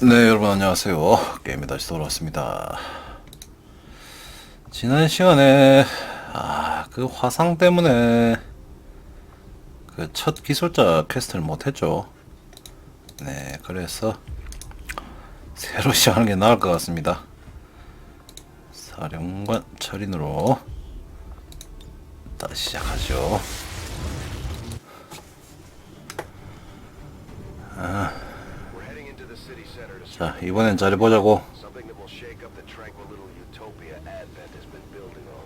네 여러분 안녕하세요. 게임이 다시 돌아왔습니다. 지난 시간에 아 그 화상 때문에 그 첫 기술자 퀘스트를 못했죠. 네 그래서 새로 시작하는 게 나을 것 같습니다. 사령관 철인으로 다시 시작하죠. We're 자 이번엔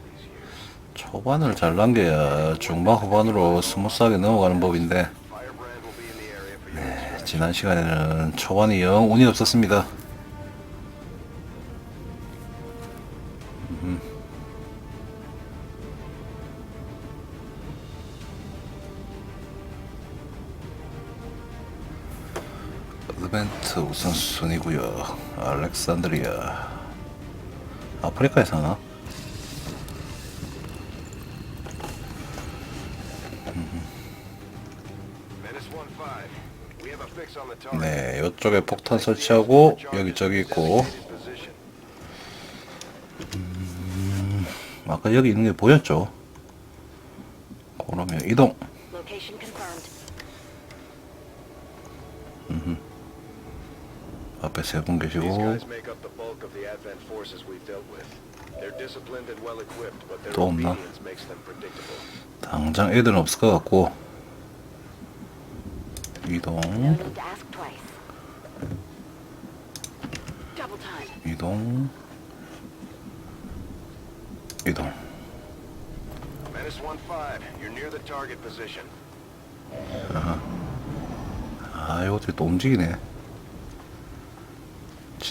these years. 초반을 잘 남겨야 중반 후반으로 스무스하게 넘어가는 법인데 네, 지난 시간에는 초반이 영 운이 없었습니다. 음. 어드벤트 우선순위고요. 알렉산드리아. 아프리카에 사나? Menace 1-5. We have a fix on the target. 네, 이쪽에 폭탄 설치하고 여기 저기 있고 position. 아까 여기 있는 게 보였죠? 그러면 이동. Location confirmed. 앞에 세 분 These 계시고 guys make up the bulk of the Advent forces we've dealt with. They're disciplined equipped, but their 또 없나? 당장 애들은 없을 것 같고 이동. 이동 이동 Menace 1-5. You're near the target position. 아 이것들이 또 움직이네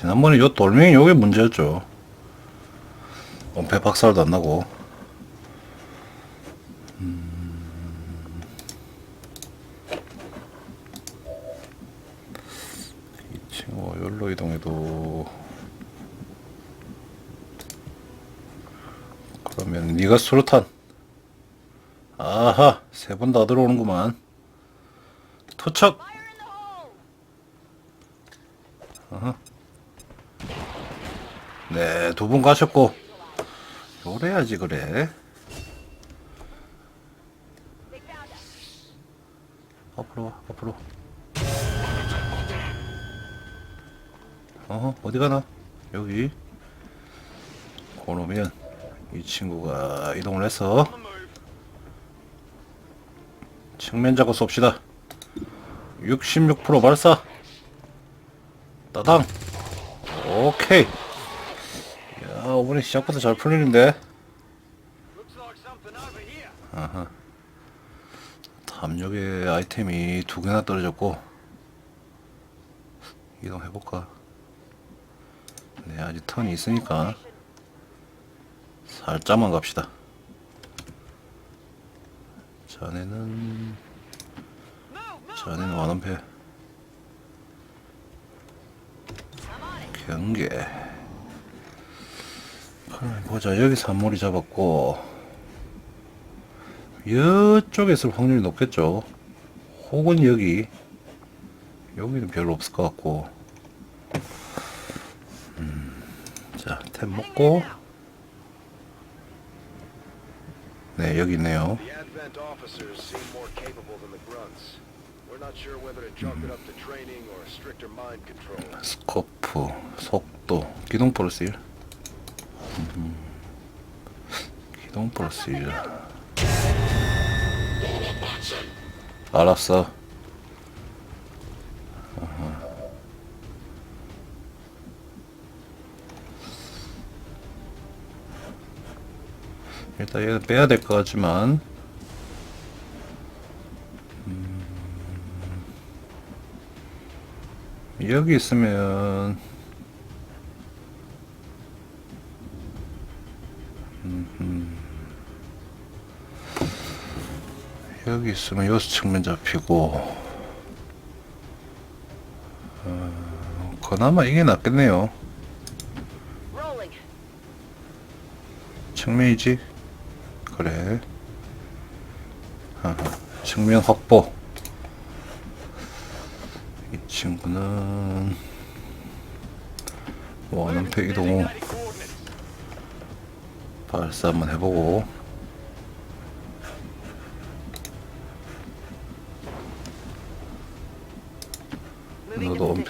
지난번에 요 돌멩이 요게 문제였죠. 엄폐 박살도 안 나고. 음. 이 친구 여기로 이동해도. 그러면 네가 수류탄. 아하 세 번 다 들어오는구만. 투척 네, 두 분 가셨고. 요래야지, 그래. 앞으로 와, 앞으로. 어, 어디 가나? 여기. 그러면 이 친구가 이동을 해서 측면 잡고 쏩시다. 66% 발사. 따당. 오케이. 야, 오번에 시작부터 잘 풀리는데. 아하. 탐욕의 아이템이 두 개나 떨어졌고. 이동해볼까? 네, 아직 턴이 있으니까. 살짝만 갑시다. 전에는, 전에는 완원패. 경계. 그럼 보자. 여기 산모리 잡았고, 이쪽에 있을 확률이 높겠죠. 혹은 여기. 여기는 별로 없을 것 같고. 음, 자, 템 먹고. 네, 여기 있네요. 스코프, 속도, 기동 플러스 1. 음, 기동 플러스 1. 알았어. 일단 얘는 빼야 될 것 같지만 여기 있으면 여기 있으면 여수 측면 잡히고 어, 그나마 이게 낫겠네요. 측면이지? 그래. 아하, 측면 확보. 이 친구는 원음표 이동 발사 한번 해보고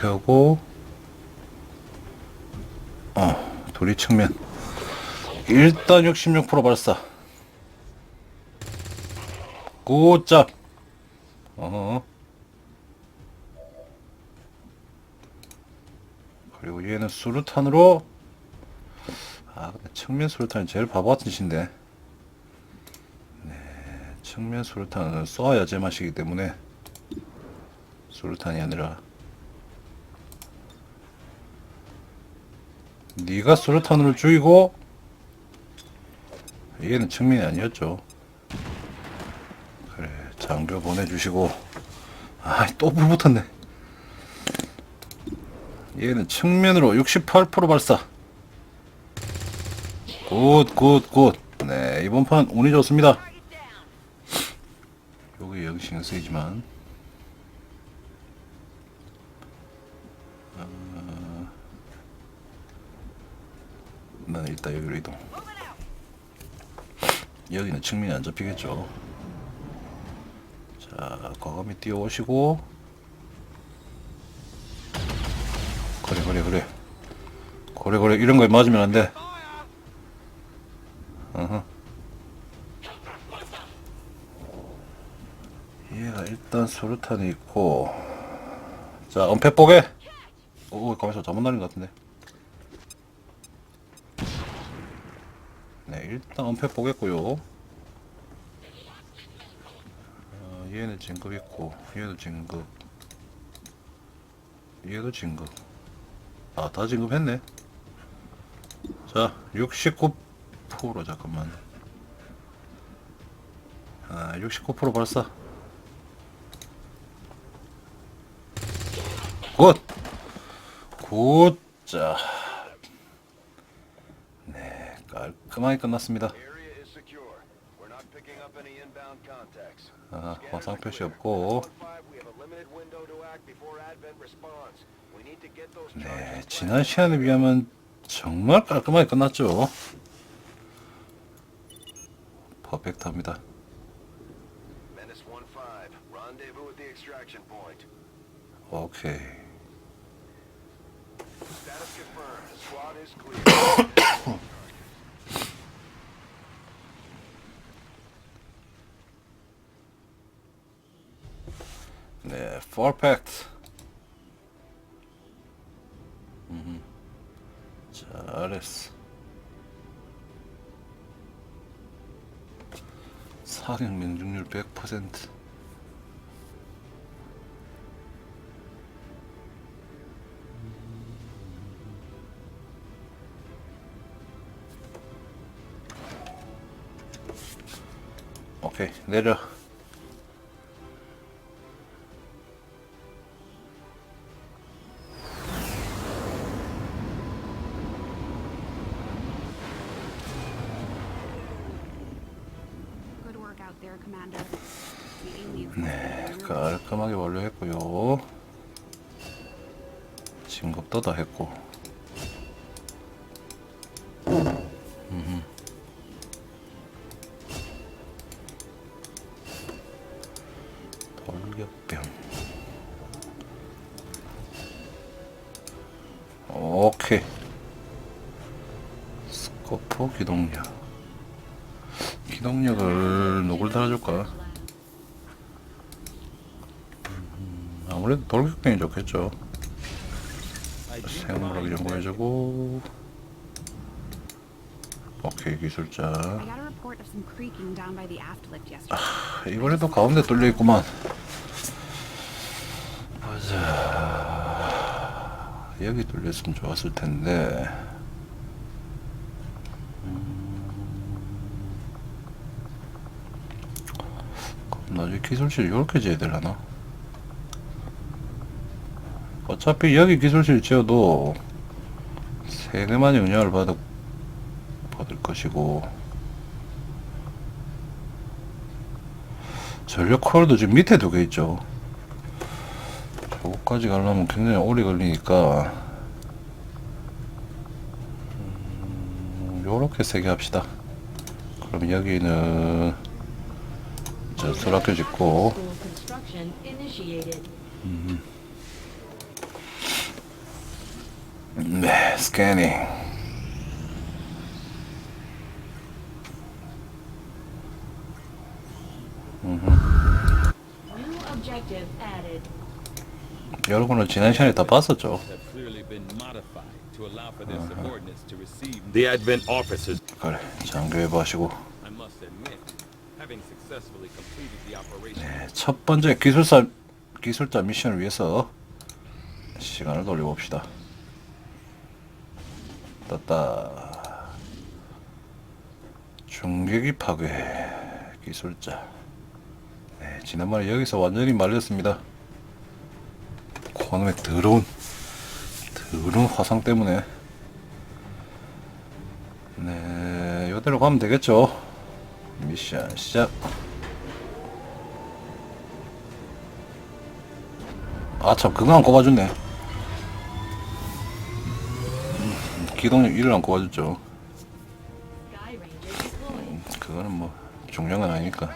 Position. 원표고 어 도리 측면. 일단 66% 발사. 굿잡. 어. 그리고 얘는 수류탄으로 아 근데 측면 수류탄이 제일 바보 같은 짓인데. 네 측면 수류탄은 쏘아야 제맛이기 때문에 수류탄이 아니라 네가 수류탄으로 죽이고 얘는 측면이 아니었죠. 그래 장교 보내주시고. 아또 불 붙었네. 얘는 측면으로 68% 발사. 굿굿굿 네 이번 판 운이 좋습니다. 여기 신경 쓰이지만 난 일단 여기로 이동. 여기는 측면이 안 잡히겠죠. 자, 과감히 뛰어오시고. 그래, 그래, 그래. 그래, 그래. 이런 거에 맞으면 안 돼. 어허. 얘가 일단 수류탄이 있고. 자, 은폐 뽀개. 오, 가만있어. 잘못 날린 것 같은데. 네, 일단 은폐 보겠고요. 어, 얘는 진급 있고, 얘도 진급. 얘도 진급. 아, 다 진급했네. 자, 69% 잠깐만. 아, 69% 발사. 굿! 굿! 자. 네, 깔끔하게 끝났습니다. 아, 화상 표시. 없고. 115, we have a limited window to act before Advent responds. We need to get those 네, 지난 시간에 비하면 정말 깔끔하게 끝났죠. 퍼펙트합니다. Menace 1-5, rendezvous at the extraction point. 오케이. 퍼펙트. 음, 잘했어. 사격命중률 100%. 오케이 내려 네 깔끔하게 완료했고요. 진급도 다 했고 lift yesterday. 이번에도 가운데 뚫려 있구만. 보자 여기 뚫렸으면 좋았을 텐데. 음, 나중에 기술실 이렇게 지어야 되려나? 어차피 여기 기술실 지어도 세네만이 운영을 받을 것이고 전력 콜도 지금 밑에 두 개 있죠 저거까지 가려면 굉장히 오래 걸리니까 요렇게 세 개 합시다. 그럼 여기는 저 수락교 짓고 initiated. 네 스캐닝 여러분은 지난 시간에 다 봤었죠. the Advent officers. 그래 장교해 보시고 네, 첫 번째 기술사 기술자 미션을 위해서 시간을 돌려봅시다. 떴다. 중계기 파괴 기술자. 네, 지난번에 여기서 완전히 말렸습니다. 그놈의 더러운 더러운 화상 때문에. 네, 이대로 가면 되겠죠. 미션 시작. 아참 그거 안 꼽아줬네 음, 기동력 1을 안 꼽아줬죠. 그거는 뭐 중요한 건 아니니까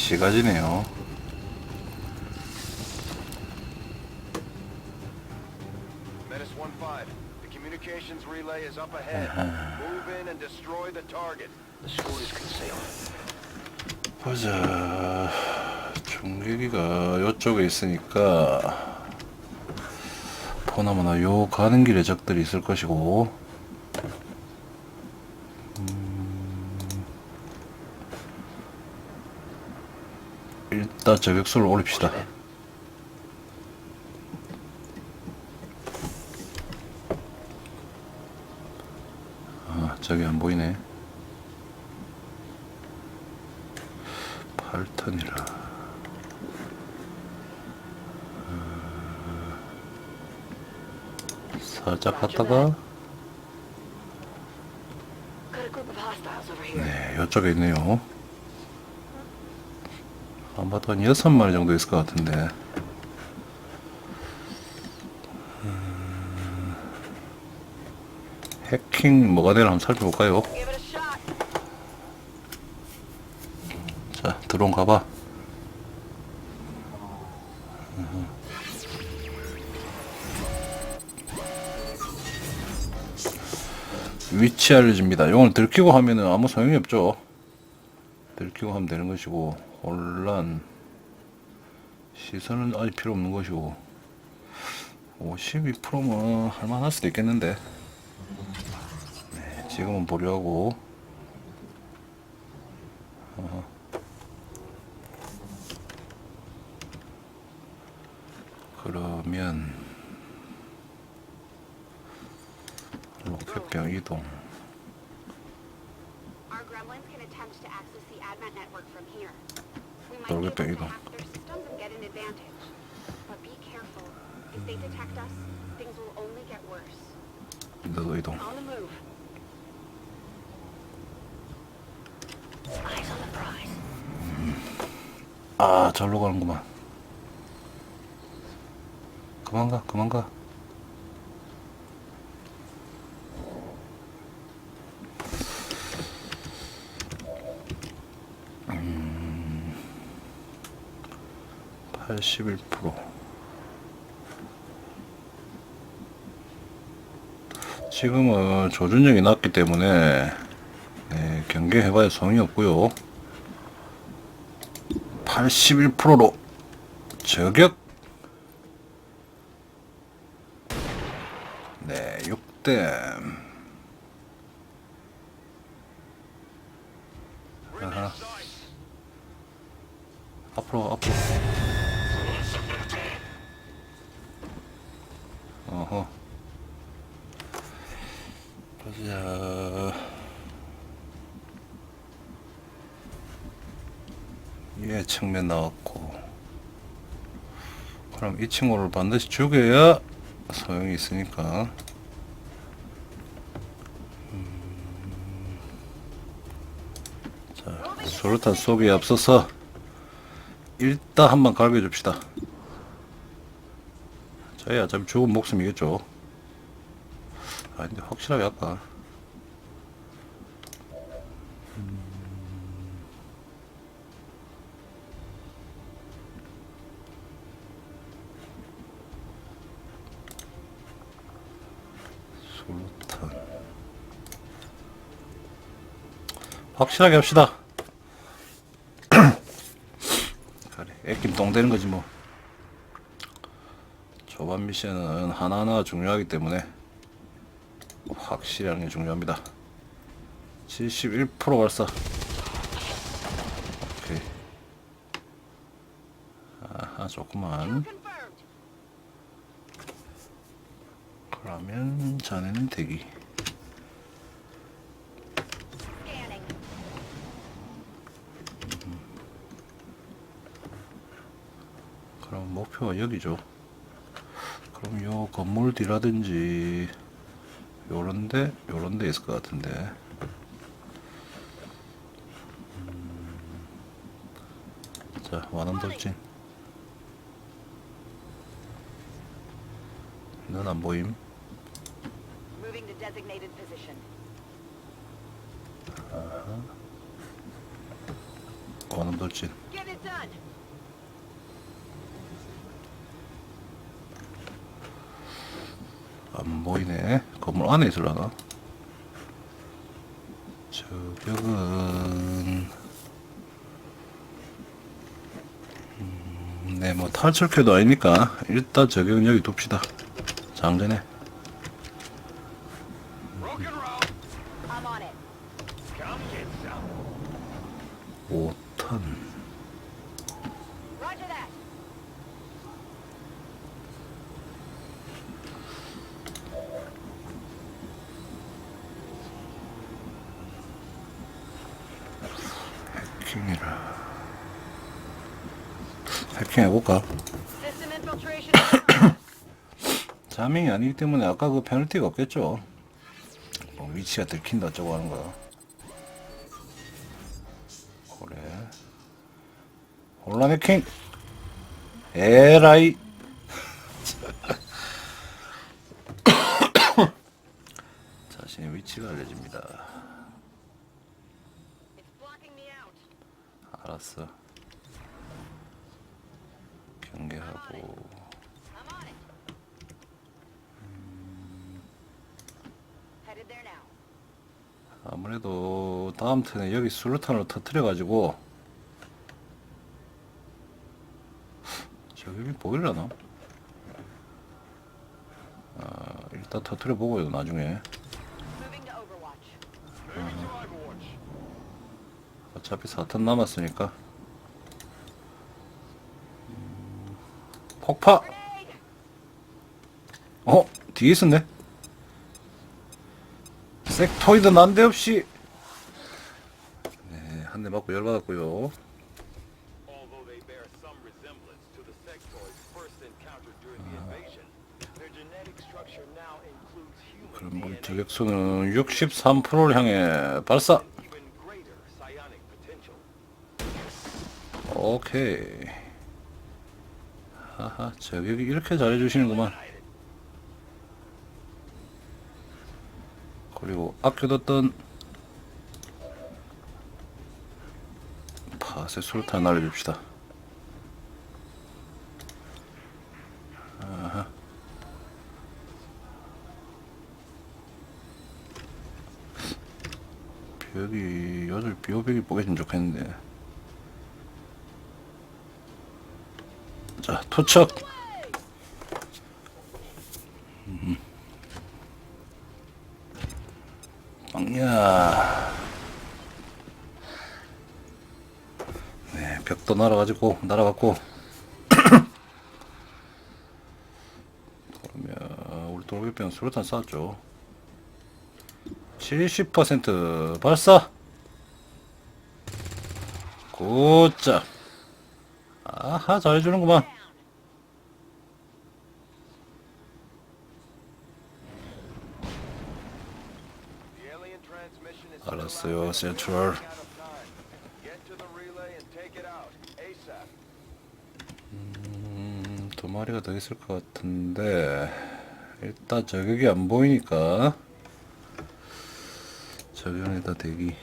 school is concealed. 보자. 중계기가 요쪽에 있으니까 보나마나 요 가는 길에 적들이 있을 것이고 일단 저격수를 올립시다. 아 저기 안 보이네. 8턴이라. 살짝 갔다가. 네 이쪽에 있네요 아마도 한 여섯 마리 정도 있을 것 같은데. 음, 해킹 뭐가 되나 한번 살펴볼까요? 자 드론 가봐. 위치 알려줍니다. 이걸 들키고 하면은 아무 소용이 없죠 들키고 하면 되는 것이고 혼란 시선은 아직 필요 없는 것이고 52%면 할만할 수도 있겠는데. 네, 지금은 보류하고. 그러면 로켓병 이동 Advent network from here. We might be able to hack their systems and get an advantage. But be careful. If they detect us, things will only get worse. 너도 이동 On the move. Eyes on the prize. 아 절로 가는구만 그만 가 그만 가 81% 지금은 조준력이 낮기 때문에 네, 경계해봐야 소용이 없고요. 81%로 저격! 네 6대 We're in their sights. 앞으로 앞으로 어허 보자 얘 측면 나왔고 그럼 이 친구를 반드시 죽여야 소용이 있으니까. 음. 자 소르탄 쏘기에 앞서서 일단 한번 갈겨줍시다. 저희 어차피 죽은 목숨이겠죠. 아 근데 확실하게 할까. 솔탄 확실하게 합시다. 그래 애낌 똥 되는 거지 뭐. 초반 미션은 하나하나가 중요하기 때문에 확실히 하는 게 중요합니다. 71% 발사. 오케이. 아하 조금만. 그러면 자네는 대기 Scanning. 그럼 목표가 여기죠. 그럼 요 건물 뒤라든지 요런데 요런데 있을 것 같은데. 음. 자 완원 돌진. 넌 안 보임. 완원 돌진. 안 보이네. 건물 안에 있을라나? 저격은 음, 네, 뭐 탈출캐도 아니니까 일단 여기 둡시다. 장전해. Rock and roll. I'm on it. Come get some. 5턴. Roger that. 해킹이라. 해킹 해볼까? System infiltration. is 자밍이 아까 그 페널티가 없겠죠. 뭐 위치가 들킨다 어쩌고 하는 거야. 그래. 혼란 해킹. 에라이. 자신의 위치가 알려집니다. 알았어. 경계하고. 아무래도 다음 턴에 여기 수류탄을 터트려 가지고 저기 보이려나? 아, 일단 터트려 보고요 나중에 Overwatch. 어차피 4턴 남았으니까 음, 폭파! 어? 뒤에 있었네? 섹토이드 난데없이 네, 한 대 맞고 열받았고요 그럼 뭐 저격수는 63%를 향해 발사. 오케이 하하 저격이 이렇게 잘해주시는구만 그리고 아껴뒀던 파세 술탄 날려줍시다. 벽이 여덟 비오벽이 보겠으면 좋겠는데. 자 투척 음. 벽도 날아가지고 날아갔고. 그러면 우리 돌격병 수류탄 쐈죠. 70% 발사! 굿자. 아하 잘해주는구만. 알았어요 센트럴 out of time. Get to the relay and take it out. ASAP. 음, 두 마리가 더 있을 것 같은데 일단 저격이 안 보이니까 저격에다 대기.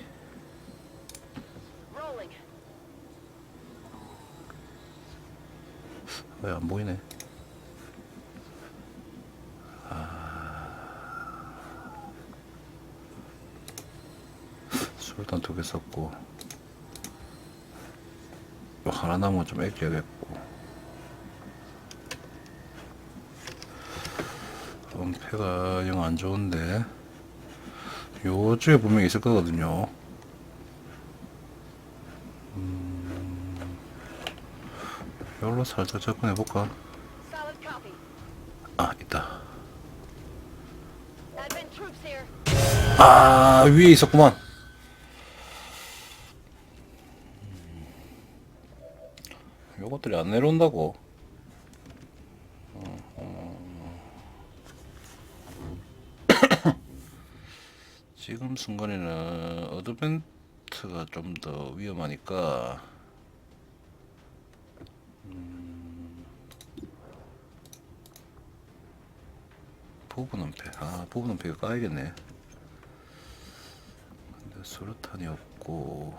왜 안 보이네? 아... 술단 두 개 썼고 하나 남은 좀 아껴야겠고 은폐가 영 안 좋은데 요쪽에 분명히 있을 거거든요 이걸로 살짝 접근해 볼까? 아 있다. 아 위에 있었구만. 요것들이 안 내려온다고. 지금 순간에는 어드벤트가 좀 더 위험하니까 부분 은폐. 아, 부분 은폐가 까야겠네. 근데 수류탄이 없고.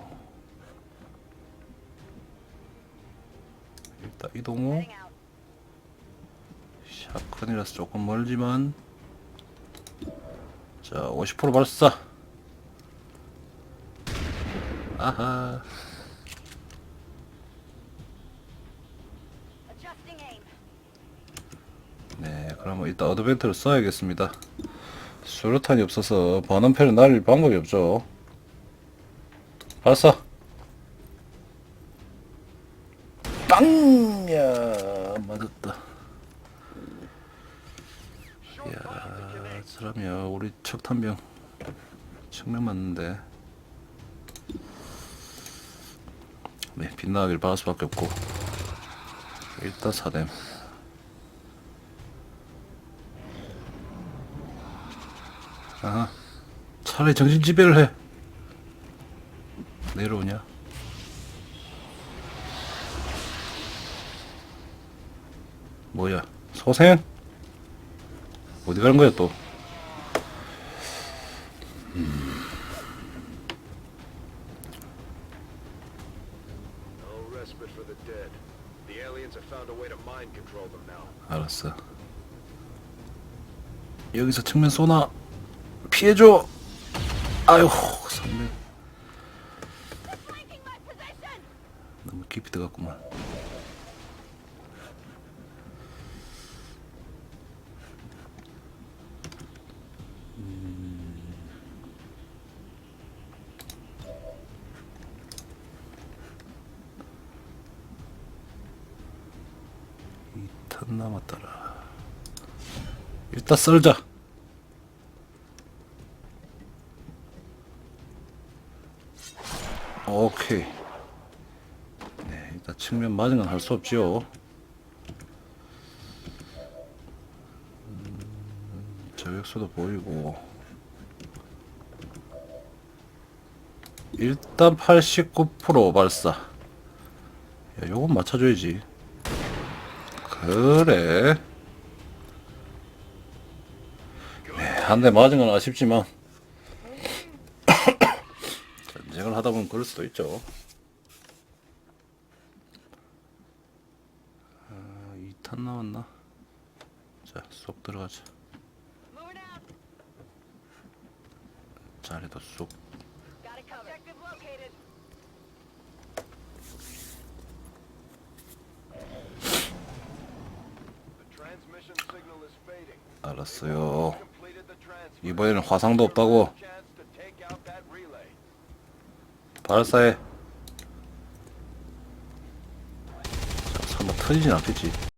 일단 이동 후 Heading out. 샷건이라서 조금 멀지만 자, 50% 발사. 아하. 네, 그러면 일단 어드벤트를 써야겠습니다. 수류탄이 없어서 번원패를 날릴 방법이 없죠. 발사! 빵! 야, 맞았다. 야, 그러면 우리 척탄병 측면 맞는데. 네, 빗나가길 바랄 수밖에 없고. 일단 사댐. 아, 차라리 정신 지배를 해. 내려오냐? 뭐야? 소생? 어디 가는 거야 또? 여기서 측면 쏘나? 피해줘. 아유, 선배. Flanking my position. 너무 깊이 들어갔구만. 음. 2탄 남았더라. 일단 썰자. 오케이. 네, 일단 측면 맞은 건 할 수 없지요. 음, 저격수도 보이고. 일단 89% 발사. 야, 요건 맞춰줘야지. 그래. 네, 한 대 맞은 건 아쉽지만. 전쟁을 하다 보면 그럴 수도 있죠. 아, 2탄 나왔나? 자, 쏙 들어가자. 자리도 쏙. 알았어요. 이번에는 화상도 없다고. 발사해. 뭐 터지진 않겠지